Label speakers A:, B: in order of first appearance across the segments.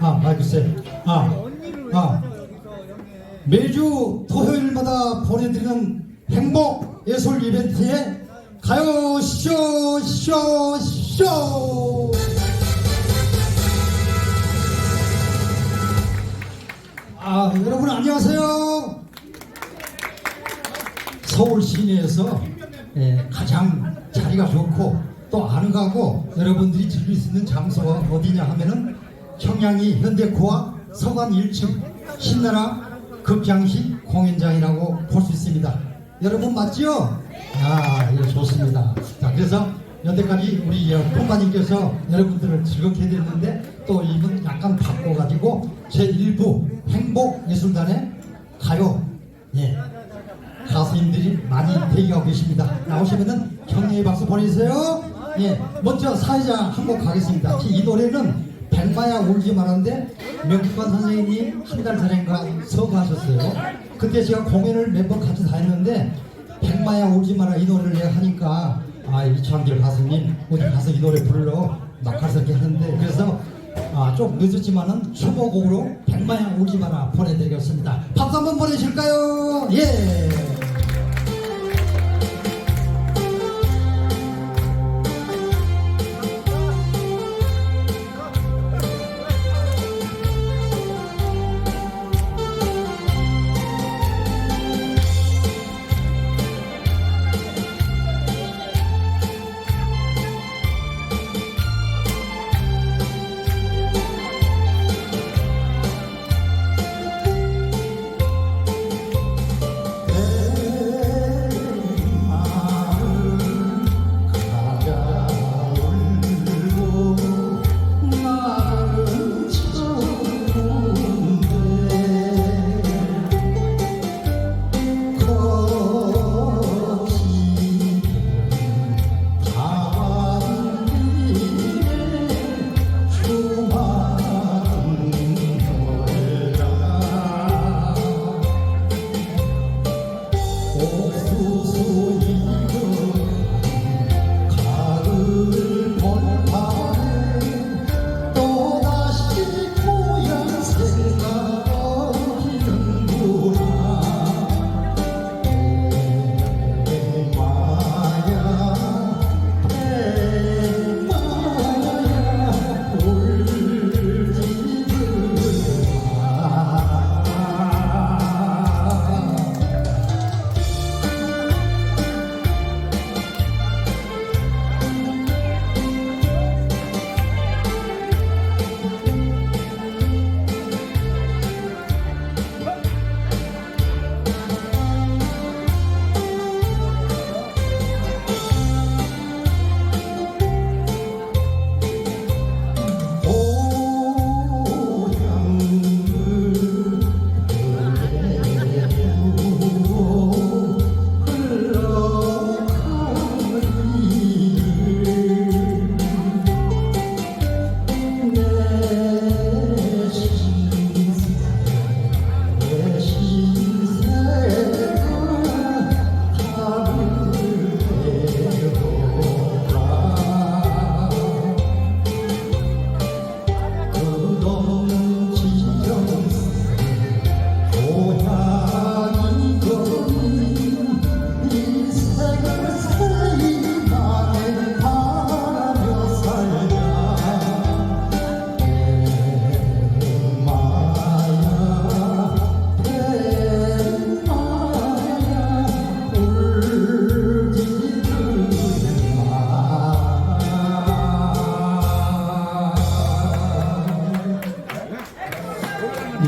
A: 아, 마이크 쌤. 아, 아. 매주 토요일마다 보내드리는 행복 예술 이벤트에 가요 쇼, 쇼, 쇼! 아, 여러분 안녕하세요. 서울 시내에서 예, 가장 자리가 좋고 또 아늑하고 여러분들이 즐길 수 있는 장소가 어디냐 하면은 청량리 현대코아 서관 1층 신나라 극장식 공연장이라고 볼 수 있습니다. 여러분 맞죠? 아, 예, 좋습니다. 자, 그래서 여태까지 우리 콩마님께서 여러분들을 즐겁게 해드렸는데 또 이분 약간 바꿔가지고 제1부 행복예술단의 가요 예, 가수님들이 많이 대기하고 계십니다. 나오시면은 격려의 박수 보내주세요. 예, 먼저 사회자 한 곡 가겠습니다. 이 노래는 백마야 울지 말았는데 명기관 선생님이 한 달 전인가 서거하셨어요. 그때 제가 공연을 몇 번 같이 다녔는데 백마야 울지 마라 이 노래를 내가 하니까 아 이창길 가수님 어디 가서 이 노래 불러 막 가서게 하는데 그래서 아, 좀 늦었지만은 추모곡으로 백마야 울지 마라 보내드리겠습니다. 박수 한번 보내실까요? 예.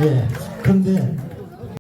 A: 예. 그런데